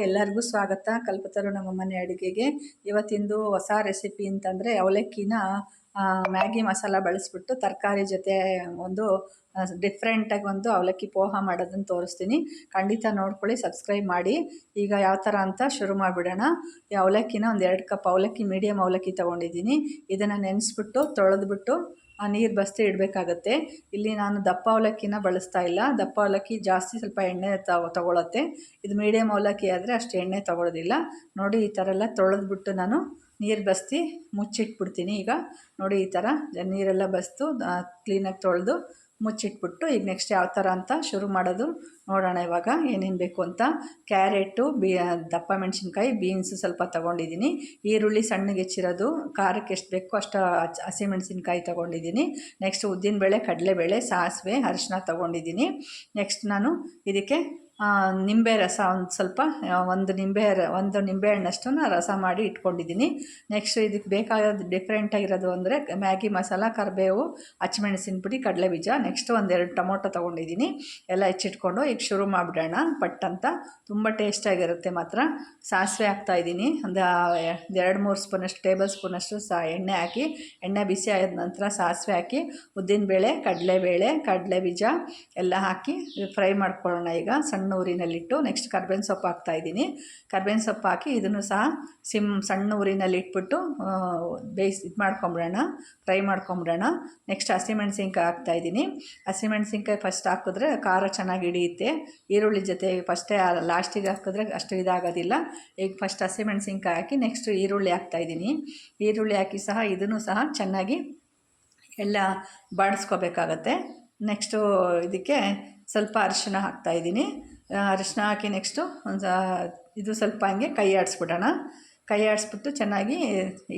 ಎಲ್ಲರಿಗೂ ಸ್ವಾಗತ. ಕಲ್ಪತರು ನಮ್ಮ ಮನೆ ಅಡುಗೆಗೆ. ಇವತ್ತಿಂದು ಹೊಸ ರೆಸಿಪಿ ಅಂತಂದರೆ ಅವಲಕ್ಕಿನ ಮ್ಯಾಗಿ ಮಸಾಲ ಬಳಸ್ಬಿಟ್ಟು ತರಕಾರಿ ಜೊತೆ ಒಂದು ಡಿಫ್ರೆಂಟಾಗಿ ಒಂದು ಅವಲಕ್ಕಿ ಪೋಹ ಮಾಡೋದನ್ನು ತೋರಿಸ್ತೀನಿ. ಖಂಡಿತ ನೋಡ್ಕೊಳ್ಳಿ ಸಬ್ಸ್ಕ್ರೈಬ್ ಮಾಡಿ. ಈಗ ಯಾವ ಥರ ಅಂತ ಶುರು ಮಾಡಿಬಿಡೋಣ. ಈ ಅವಲಕ್ಕಿನ ಒಂದು ಎರಡು ಕಪ್ ಅವಲಕ್ಕಿ ಮೀಡಿಯಮ್ ಅವಲಕ್ಕಿ ತೊಗೊಂಡಿದ್ದೀನಿ. ಇದನ್ನು ನೆನೆಸ್ಬಿಟ್ಟು ತೊಳೆದ್ಬಿಟ್ಟು ಆ ನೀರು ಬಸ್ತಿ ಇಡಬೇಕಾಗತ್ತೆ. ಇಲ್ಲಿ ನಾನು ದಪ್ಪ ಅವಲಕ್ಕಿನ ಬಳಸ್ತಾ ಇಲ್ಲ. ದಪ್ಪ ಅವಲಕ್ಕಿ ಜಾಸ್ತಿ ಸ್ವಲ್ಪ ಎಣ್ಣೆ ತಗೊ ತಗೊಳತ್ತೆ. ಇದು ಮೀಡಿಯಮ್ ಅವಲಕ್ಕಿ ಆದರೆ ಅಷ್ಟು ಎಣ್ಣೆ ತಗೊಳ್ಳೋದಿಲ್ಲ ನೋಡಿ ಈ ಥರ ಎಲ್ಲ ತೊಳೆದ್ಬಿಟ್ಟು ನಾನು ನೀರು ಬಸ್ತಿ ಮುಚ್ಚಿಟ್ಬಿಡ್ತೀನಿ ಈಗ. ನೋಡಿ ಈ ಥರ ನೀರೆಲ್ಲ ಬಸ್ತು ಕ್ಲೀನಾಗಿ ತೊಳೆದು ಮುಚ್ಚಿಟ್ಬಿಟ್ಟು ಈಗ ನೆಕ್ಸ್ಟ್ ಯಾವ ಥರ ಅಂತ ಶುರು ಮಾಡೋದು ನೋಡೋಣ ಇವಾಗ. ಏನೇನು ಬೇಕು ಅಂತ. ಕ್ಯಾರೆಟು, ಬಿ ದಪ್ಪ ಮೆಣಸಿನ್ಕಾಯಿ ಬೀನ್ಸು ಸ್ವಲ್ಪ ತೊಗೊಂಡಿದ್ದೀನಿ. ಈರುಳ್ಳಿ ಸಣ್ಣಗೆ ಹೆಚ್ಚಿರೋದು. ಖಾರಕ್ಕೆ ಎಷ್ಟು ಬೇಕೋ ಅಷ್ಟು ಹಚ್- ಹಸಿಮೆಣಸಿನ್ಕಾಯಿ ತೊಗೊಂಡಿದ್ದೀನಿ. ನೆಕ್ಸ್ಟ್ ಉದ್ದಿನಬೇಳೆ, ಕಡಲೆಬೇಳೆ, ಸಾಸಿವೆ ಅರಿಶಿನ ತೊಗೊಂಡಿದ್ದೀನಿ. ನೆಕ್ಸ್ಟ್ ನಾನು ಇದಕ್ಕೆ ನಿಂಬೆ ರಸ ಒಂದು ಸ್ವಲ್ಪ ಒಂದು ನಿಂಬೆ ಒಂದು ನಿಂಬೆ ಹಣ್ಣಷ್ಟನ್ನು ರಸ ಮಾಡಿ ಇಟ್ಕೊಂಡಿದ್ದೀನಿ. ನೆಕ್ಸ್ಟ್ ಇದಕ್ಕೆ ಬೇಕಾಗೋದು ಡಿಫ್ರೆಂಟಾಗಿರೋದು ಅಂದರೆ ಮ್ಯಾಗಿ ಮಸಾಲ, ಕರಿಬೇವು ಮೆಣಸಿನ ಪುಡಿ, ಕಡಲೆ ಬೀಜ. ನೆಕ್ಸ್ಟ್ ಒಂದೆರಡು ಟೊಮೊಟೊ ತೊಗೊಂಡಿದ್ದೀನಿ. ಎಲ್ಲ ಹೆಚ್ಚಿಟ್ಕೊಂಡು ಈಗ ಶುರು ಮಾಡಿಬಿಡೋಣ. ಪಟ್ ಅಂತ ತುಂಬ ಟೇಸ್ಟಾಗಿರುತ್ತೆ ಮಾತ್ರ. ಸಾಸಿವೆ ಹಾಕ್ತಾಯಿದ್ದೀನಿ ಒಂದು ಎರಡು, ಮೂರು ಸ್ಪೂನಷ್ಟು ಟೇಬಲ್ ಸ್ಪೂನಷ್ಟು ಸಾ, ಎಣ್ಣೆ ಹಾಕಿ, ಎಣ್ಣೆ ಬಿಸಿ ಆದ ನಂತರ ಸಾಸಿವೆ ಹಾಕಿ, ಉದ್ದಿನಬೇಳೆ, ಕಡಲೆಬೇಳೆ, ಕಡಲೆ ಬೀಜ ಎಲ್ಲ ಹಾಕಿ ಫ್ರೈ ಮಾಡ್ಕೊಳ್ಳೋಣ ಈಗ. ಸಣ್ಣ ಊರಿನಲ್ಲಿಟ್ಟು ನೆಕ್ಸ್ಟ್ ಕರ್ಬೇವಿನ ಸೊಪ್ಪು ಹಾಕ್ತಾಯಿದ್ದೀನಿ ಕರ್ಬೇವಿನ ಸೊಪ್ಪು ಹಾಕಿ ಇದನ್ನು ಸಹ ಸಿಮ್ ಸಣ್ಣ ಊರಿನಲ್ಲಿ ಇಟ್ಬಿಟ್ಟು ಬೇಯಿಸಿ, ಇದು ಮಾಡ್ಕೊಂಬಿಡೋಣ, ಫ್ರೈ ಮಾಡ್ಕೊಂಬಿಡೋಣ. ನೆಕ್ಸ್ಟ್ ಹಸಿಮೆಣ್ಸಿನ್ಕಾಯಿ ಹಾಕ್ತಾಯಿದ್ದೀನಿ ಹಸಿಮೆಣ್ಸಿನ್ಕಾಯಿ ಫಸ್ಟ್ ಹಾಕಿದ್ರೆ ಖಾರ ಚೆನ್ನಾಗಿ ಹಿಡಿಯುತ್ತೆ. ಈರುಳ್ಳಿ ಜೊತೆ ಫಸ್ಟೇ ಲಾಸ್ಟಿಗೆ ಹಾಕಿದ್ರೆ ಅಷ್ಟು ಇದಾಗೋದಿಲ್ಲ. ಈಗ ಫಸ್ಟ್ ಹಸಿಮೆಣ್ಸಿನ್ಕಾಯಿ ಹಾಕಿ ನೆಕ್ಸ್ಟ್ ಈರುಳ್ಳಿ ಹಾಕ್ತಾಯಿದ್ದೀನಿ ಈರುಳ್ಳಿ ಹಾಕಿ ಸಹ ಇದನ್ನು ಸಹ ಚೆನ್ನಾಗಿ ಎಲ್ಲ ಬಾಡಿಸ್ಕೋಬೇಕಾಗತ್ತೆ. ನೆಕ್ಸ್ಟು ಇದಕ್ಕೆ ಸ್ವಲ್ಪ ಅರಿಶಿನ ಹಾಕ್ತಾಯಿದ್ದೀನಿ ಅರಿಶಿನ ಹಾಕಿ ನೆಕ್ಸ್ಟು ಒಂದು ಇದು ಸ್ವಲ್ಪ ಹಂಗೆ ಕೈ ಆಡಿಸ್ಬಿಡೋಣ. ಕೈ ಆಡಿಸ್ಬಿಟ್ಟು ಚೆನ್ನಾಗಿ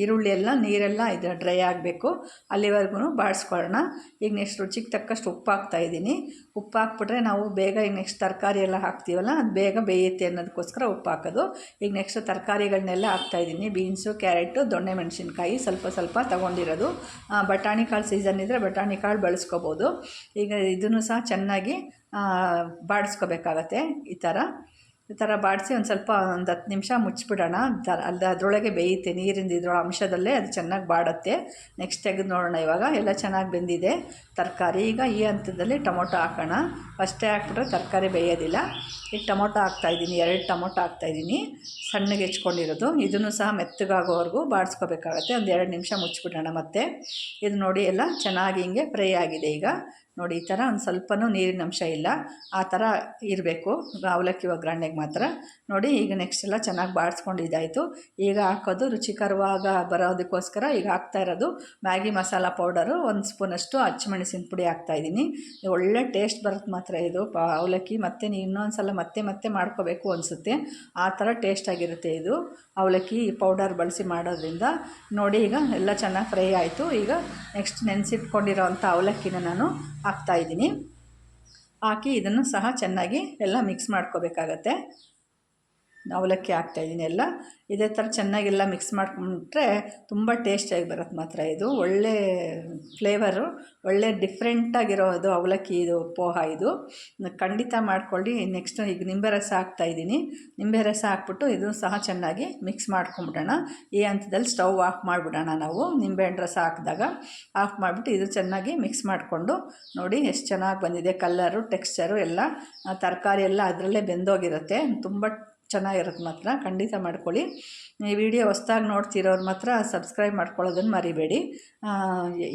ಈರುಳ್ಳಿ ಎಲ್ಲ ನೀರೆಲ್ಲ ಇದು ಡ್ರೈ ಆಗಬೇಕು. ಅಲ್ಲಿವರೆಗೂ ಬಾಡಿಸ್ಕೊಳ್ಳೋಣ. ಈಗ ನೆಕ್ಸ್ಟ್ ರುಚಿಗೆ ತಕ್ಕಷ್ಟು ಉಪ್ಪು ಹಾಕ್ತಾಯಿದ್ದೀನಿ ಉಪ್ಪು ಹಾಕ್ಬಿಟ್ರೆ ನಾವು ಬೇಗ ಈಗ ನೆಕ್ಸ್ಟ್ ತರಕಾರಿ ಎಲ್ಲ ಹಾಕ್ತೀವಲ್ಲ, ಅದು ಬೇಗ ಬೇಯುತ್ತೆ ಅನ್ನೋದಕ್ಕೋಸ್ಕರ ಉಪ್ಪು ಹಾಕೋದು. ಈಗ ನೆಕ್ಸ್ಟ್ ತರಕಾರಿಗಳನ್ನೆಲ್ಲ ಹಾಕ್ತಾಯಿದ್ದೀನಿ ಬೀನ್ಸು, ಕ್ಯಾರೆಟು, ದೊಣ್ಣೆ, ಮೆಣಸಿನ್ಕಾಯಿ ಸ್ವಲ್ಪ ಸ್ವಲ್ಪ ತೊಗೊಂಡಿರೋದು. ಬಟಾಣಿ ಕಾಳು ಸೀಸನ್ ಇದ್ದರೆ ಬಟಾಣಿ ಕಾಳು ಬಳಸ್ಕೋಬೋದು. ಈಗ ಇದನ್ನು ಸಹ ಚೆನ್ನಾಗಿ ಬಾಡಿಸ್ಕೋಬೇಕಾಗತ್ತೆ ಈ ಥರ. ಈ ಥರ ಬಾಡಿಸಿ ಒಂದು ಸ್ವಲ್ಪ ಒಂದು ಹತ್ತು ನಿಮಿಷ ಮುಚ್ಚಿಬಿಡೋಣ. ಅಲ್ಲಿ ಅದರೊಳಗೆ ಬೇಯುತ್ತೆ, ನೀರಿಂದ ಇದ್ರ ಅಂಶದಲ್ಲೇ ಅದು ಚೆನ್ನಾಗಿ ಬಾಡುತ್ತೆ. ನೆಕ್ಸ್ಟ್ ತೆಗೆದು ನೋಡೋಣ ಇವಾಗ. ಎಲ್ಲ ಚೆನ್ನಾಗಿ ಬೆಂದಿದೆ. ತರಕಾರಿ, ಈಗ ಈ ಹಂತದಲ್ಲಿ ಟೊಮೊಟೊ ಹಾಕೋಣ. ಫಸ್ಟೇ ಹಾಕ್ಬಿಟ್ರೆ ತರಕಾರಿ ಬೇಯೋದಿಲ್ಲ. ಈಗ ಟೊಮೊಟೊ ಹಾಕ್ತಾಯಿದ್ದೀನಿ ಎರಡು ಟೊಮೊಟೊ ಹಾಕ್ತಾಯಿದ್ದೀನಿ ಸಣ್ಣಗೆ ಹೆಚ್ಕೊಂಡಿರೋದು. ಇದನ್ನು ಸಹ ಮೆತ್ತಗಾಗೋವರೆಗೂ ಬಾಡಿಸ್ಕೋಬೇಕಾಗತ್ತೆ. ಒಂದು ಎರಡು ನಿಮಿಷ ಮುಚ್ಚಿಬಿಡೋಣ ಮತ್ತೆ. ಇದು ನೋಡಿ ಎಲ್ಲ ಚೆನ್ನಾಗಿ ಹಿಂಗೆ ಫ್ರೈ ಆಗಿದೆ ಈಗ. ನೋಡಿ, ಈ ಥರ ಒಂದು ಸ್ವಲ್ಪನೂ ನೀರಿನ ಅಂಶ ಇಲ್ಲ. ಆ ಥರ ಇರಬೇಕು, ಅವಲಕ್ಕಿ ಒಗ್ಗರಣೆಗೆ ಮಾತ್ರ. ನೋಡಿ, ಈಗ ನೆಕ್ಸ್ಟ್ ಎಲ್ಲ ಚೆನ್ನಾಗಿ ಬಾಡಿಸ್ಕೊಂಡು ಇದಾಯಿತು. ಈಗ ಹಾಕೋದು ರುಚಿಕರವಾಗ ಬರೋದಕ್ಕೋಸ್ಕರ ಈಗ ಹಾಕ್ತಾ ಇರೋದು ಮ್ಯಾಗಿ ಮಸಾಲ ಪೌಡರು. ಒಂದು ಸ್ಪೂನಷ್ಟು ಅಚ್ಚಮೆಣಸಿನ ಪುಡಿ ಹಾಕ್ತಾಯಿದ್ದೀನಿ ಒಳ್ಳೆ ಟೇಸ್ಟ್ ಬರುತ್ತೆ ಮಾತ್ರ ಇದು. ಅವಲಕ್ಕಿ ಮತ್ತೆ ಇನ್ನೊಂದು ಸಲ ಮತ್ತೆ ಮತ್ತೆ ಮಾಡ್ಕೋಬೇಕು ಅನಿಸುತ್ತೆ. ಆ ಥರ ಟೇಸ್ಟಾಗಿರುತ್ತೆ ಇದು. ಅವಲಕ್ಕಿ ಪೌಡರ್ ಬಳಸಿ ಮಾಡೋದ್ರಿಂದ. ನೋಡಿ, ಈಗ ಎಲ್ಲ ಚೆನ್ನಾಗಿ ಫ್ರೈ ಆಯಿತು. ಈಗ ನೆಕ್ಸ್ಟ್ ನೆನೆಸಿಟ್ಕೊಂಡಿರೋ ಅಂಥ ಅವಲಕ್ಕಿನ ನಾನು ಹಾಕ್ತಾಯಿದ್ದೀನಿ ಹಾಕಿ ಇದನ್ನು ಸಹ ಚೆನ್ನಾಗಿ ಎಲ್ಲ ಮಿಕ್ಸ್ ಮಾಡ್ಕೋಬೇಕಾಗತ್ತೆ. ಅವಲಕ್ಕಿ ಹಾಕ್ತಾಯಿದ್ದೀನಿ ಎಲ್ಲ. ಇದೇ ಥರ ಚೆನ್ನಾಗೆಲ್ಲ ಮಿಕ್ಸ್ ಮಾಡ್ಕೊಂಡ್ರೆ ತುಂಬ ಟೇಸ್ಟಿಯಾಗಿ ಬರುತ್ತೆ ಮಾತ್ರ ಇದು. ಒಳ್ಳೆ ಫ್ಲೇವರು ಒಳ್ಳೆ ಡಿಫ್ರೆಂಟಾಗಿರೋದು ಅವಲಕ್ಕಿ ಇದು, ಪೋಹ ಇದು. ಖಂಡಿತ ಮಾಡ್ಕೊಳ್ಳಿ. ನೆಕ್ಸ್ಟ್ ಈಗ ನಿಂಬೆ ರಸ ಹಾಕ್ತಾಯಿದ್ದೀನಿ ನಿಂಬೆ ರಸ ಹಾಕ್ಬಿಟ್ಟು ಇದು ಸಹ ಚೆನ್ನಾಗಿ ಮಿಕ್ಸ್ ಮಾಡ್ಕೊಂಬಿಡೋಣ ಈ ಹಂತದಲ್ಲಿ ಸ್ಟವ್ ಆಫ್ ಮಾಡಿಬಿಡೋಣ ನಾವು. ನಿಂಬೆಹಣ್ಣು ರಸ ಹಾಕಿದಾಗ ಆಫ್ ಮಾಡಿಬಿಟ್ಟು ಇದು ಚೆನ್ನಾಗಿ ಮಿಕ್ಸ್ ಮಾಡಿಕೊಂಡು ನೋಡಿ ಎಷ್ಟು ಚೆನ್ನಾಗಿ ಬಂದಿದೆ. ಕಲ್ಲರು ಟೆಕ್ಸ್ಚರು ಎಲ್ಲ ತರಕಾರಿ ಎಲ್ಲ ಅದರಲ್ಲೇ ಬೆಂದೋಗಿರುತ್ತೆ. ತುಂಬ ಚೆನ್ನಾಗಿರುತ್ತೆ ಮಾತ್ರ, ಖಂಡಿತ ಮಾಡ್ಕೊಳ್ಳಿ. ಈ ವಿಡಿಯೋ ಹೊಸ್ದಾಗಿ ನೋಡ್ತಿರೋರು ಮಾತ್ರ ಸಬ್ಸ್ಕ್ರೈಬ್ ಮಾಡ್ಕೊಳ್ಳೋದನ್ನು ಮರಿಬೇಡಿ.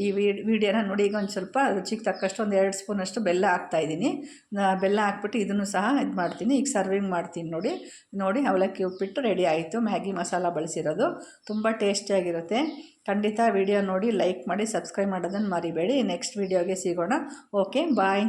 ಈ ವಿಡಿಯೋನ ನೋಡಿ ಈಗ ಒಂದು ಸ್ವಲ್ಪ ರುಚಿಗೆ ತಕ್ಕಷ್ಟು ಒಂದು ಎರಡು ಸ್ಪೂನಷ್ಟು ಬೆಲ್ಲ ಹಾಕ್ತಾಯಿದ್ದೀನಿ ಬೆಲ್ಲ ಹಾಕ್ಬಿಟ್ಟು ಇದನ್ನು ಸಹ ಇದು ಮಾಡ್ತೀನಿ. ಈಗ ಸರ್ವಿಂಗ್ ಮಾಡ್ತೀನಿ ನೋಡಿ. ನೋಡಿ, ಅವಲಕ್ಕಿ ಉಪ್ಪಿಟ್ಟು ರೆಡಿ ಆಯಿತು. ಮ್ಯಾಗಿ ಮಸಾಲ ಬಳಸಿರೋದು. ತುಂಬ ಟೇಸ್ಟಿಯಾಗಿರುತ್ತೆ ಖಂಡಿತ ವಿಡಿಯೋ ನೋಡಿ ಲೈಕ್ ಮಾಡಿ, ಸಬ್ಸ್ಕ್ರೈಬ್ ಮಾಡೋದನ್ನು ಮರಿಬೇಡಿ. ನೆಕ್ಸ್ಟ್ ವಿಡಿಯೋಗೆ ಸಿಗೋಣ. Okay, bye.